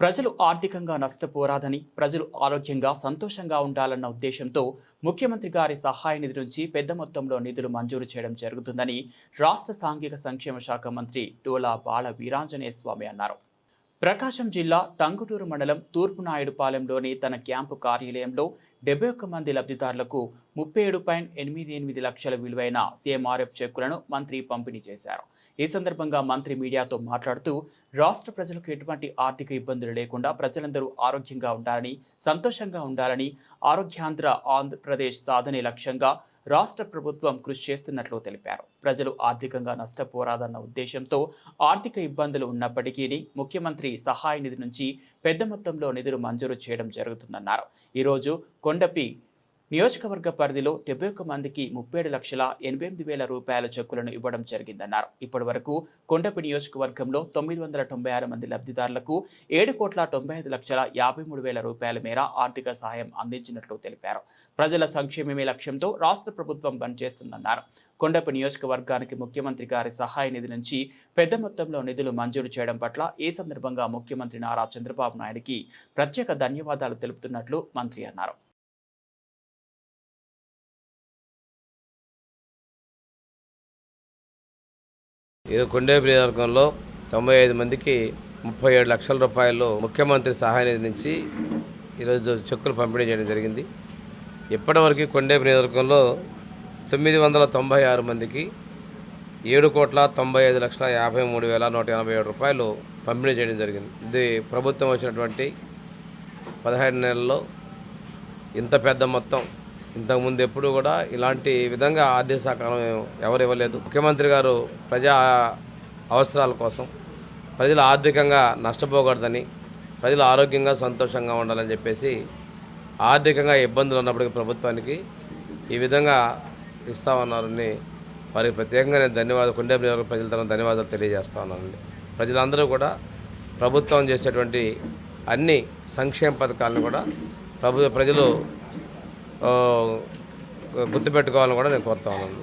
ప్రజలు ఆర్థికంగా నష్టపోరాదని ప్రజలు ఆరోగ్యంగా సంతోషంగా ఉండాలన్న ఉద్దేశంతో ముఖ్యమంత్రి గారి సహాయ నిధి నుంచి పెద్ద మొత్తంలో నిధులు మంజూరు చేయడం జరుగుతుందని రాష్ట్ర సాంఘిక సంక్షేమ శాఖ మంత్రి డోలా బాల వీరాంజనేయ స్వామి అన్నారు. ప్రకాశం జిల్లా టంగుటూరు మండలం తూర్పునాయుడుపాలెంలోని తన క్యాంపు కార్యాలయంలో డెబ్బై ఒక్క మంది లబ్ధిదారులకు ముప్పై ఏడు పాయింట్ ఎనిమిది ఎనిమిది లక్షల విలువైన సీఎంఆర్ఎఫ్ చెక్కులను మంత్రి పంపిణీ చేశారు. ఈ సందర్భంగా మంత్రి మీడియాతో మాట్లాడుతూ రాష్ట్ర ప్రజలకు ఎటువంటి ఆర్థిక ఇబ్బందులు లేకుండా ప్రజలందరూ ఆరోగ్యంగా ఉండాలని సంతోషంగా ఉండాలని ఆరోగ్యాంధ్ర ఆంధ్రప్రదేశ్ సాధనే లక్ష్యంగా రాష్ట్ర ప్రభుత్వం కృషి చేస్తున్నట్లు తెలిపారు. ప్రజలు ఆర్థికంగా నష్టపోరాదన్న ఉద్దేశంతో ఆర్థిక ఇబ్బందులు ఉన్నప్పటికీ ముఖ్యమంత్రి సహాయ నిధి నుంచి పెద్ద మొత్తంలో నిధులు మంజూరు చేయడం జరుగుతుందన్నారు. ఈరోజు కొండపి నియోజకవర్గ పరిధిలో డెబ్బై ఒక్క మందికి ముప్పై ఏడు లక్షల ఎనభై ఎనిమిది వేల రూపాయల చెక్కులను ఇవ్వడం జరిగిందన్నారు. ఇప్పటి వరకు కొండపి నియోజకవర్గంలో తొమ్మిది వందల తొంభై ఆరు మంది లబ్ధిదారులకు ఏడు కోట్ల తొంభై ఐదు లక్షల యాభై మూడు వేల రూపాయల మేర ఆర్థిక సహాయం అందించినట్లు తెలిపారు. ప్రజల సంక్షేమమే లక్ష్యంతో రాష్ట్ర ప్రభుత్వం పనిచేస్తుందన్నారు. కొండపి నియోజకవర్గానికి ముఖ్యమంత్రి గారి సహాయ నిధి నుంచి పెద్ద మొత్తంలో నిధులు మంజూరు చేయడం పట్ల ఈ సందర్భంగా ముఖ్యమంత్రి నారా చంద్రబాబు నాయుడికి ప్రత్యేక ధన్యవాదాలు తెలుపుతున్నట్లు మంత్రి అన్నారు. ఈ కొండేపు నియోజకవర్గంలో తొంభై ఐదు మందికి ముప్పై ఏడు లక్షల రూపాయలు ముఖ్యమంత్రి సహాయ నిధి నుంచి ఈరోజు చెక్కులు పంపిణీ చేయడం జరిగింది. ఇప్పటివరకు కొండేపు నియోజకవర్గంలో తొమ్మిది వందల తొంభై ఆరు మందికి ఏడు కోట్ల తొంభై ఐదు లక్షల యాభై మూడు వేల నూట ఎనభై ఏడు రూపాయలు పంపిణీ చేయడం జరిగింది. ఇది ప్రభుత్వం వచ్చినటువంటి పదహైదు నెలల్లో ఇంత పెద్ద మొత్తం ఇంతకుముందు ఎప్పుడు కూడా ఇలాంటి విధంగా ఆర్థిక సహకారం ఎవరు ఇవ్వలేదు. ముఖ్యమంత్రి గారు ప్రజా అవసరాల కోసం ప్రజలు ఆర్థికంగా నష్టపోకూడదని ప్రజలు ఆరోగ్యంగా సంతోషంగా ఉండాలని చెప్పేసి ఆర్థికంగా ఇబ్బందులు ఉన్నప్పటికీ ప్రభుత్వానికి ఈ విధంగా ఇస్తామన్నారని వారికి ప్రత్యేకంగా నేను ధన్యవాదాలు కొండే ప్రజల తరఫున ధన్యవాదాలు తెలియజేస్తా ఉన్నానండి. ప్రజలందరూ కూడా ప్రభుత్వం చేసేటువంటి అన్ని సంక్షేమ పథకాలను కూడా ప్రభు ప్రజలు గుర్తుపెట్టుకోవాలని కూడా నేను కోరుతా ఉన్నాను.